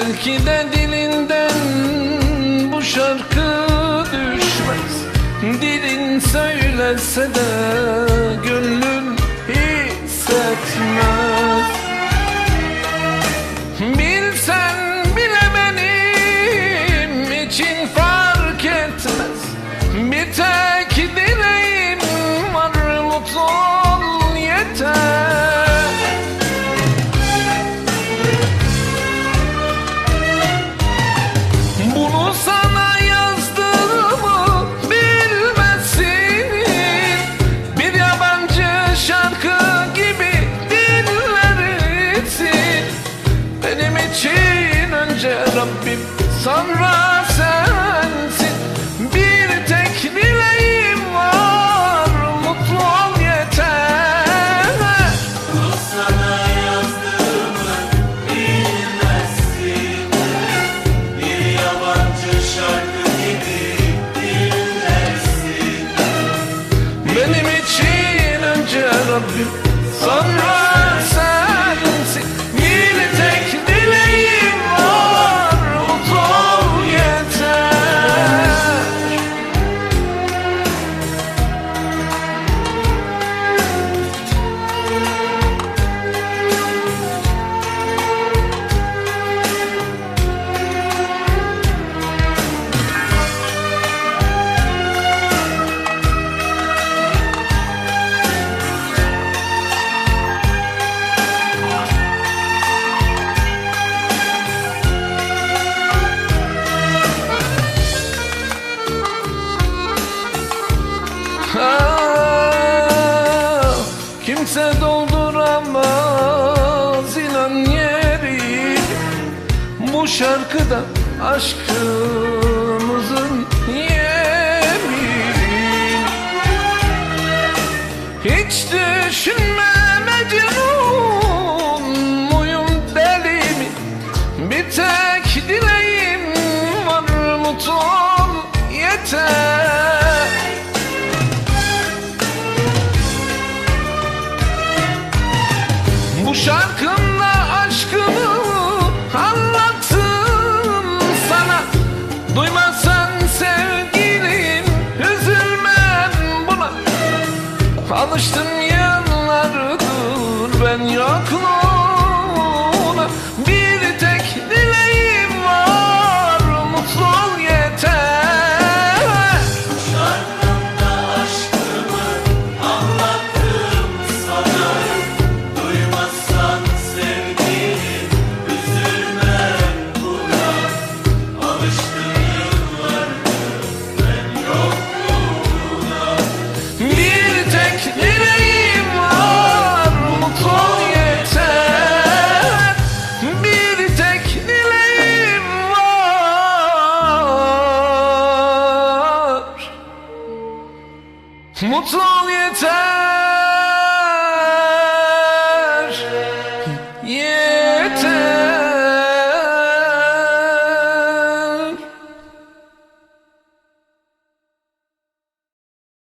Belki de dilinden bu şarkı düşmez. Dilin söylese de gönlün Rabbim sonra sensin. Bir tek dileğim var mutlu ol yeter. Sana yazdığımı bilmezsin. Bir yabancı şarkı gibi dinlersin. Benim için önce Rabbim sonra Kimse dolduramaz inan yeri. Bu şarkıda aşkımızın yeri. Hiç şarkımla aşkımı anlattım sana. Duymasan sevgilim üzülmem buna. Alıştım yıllardır ben yokluğuna. Bir Mutlu ol yeter. Yeter.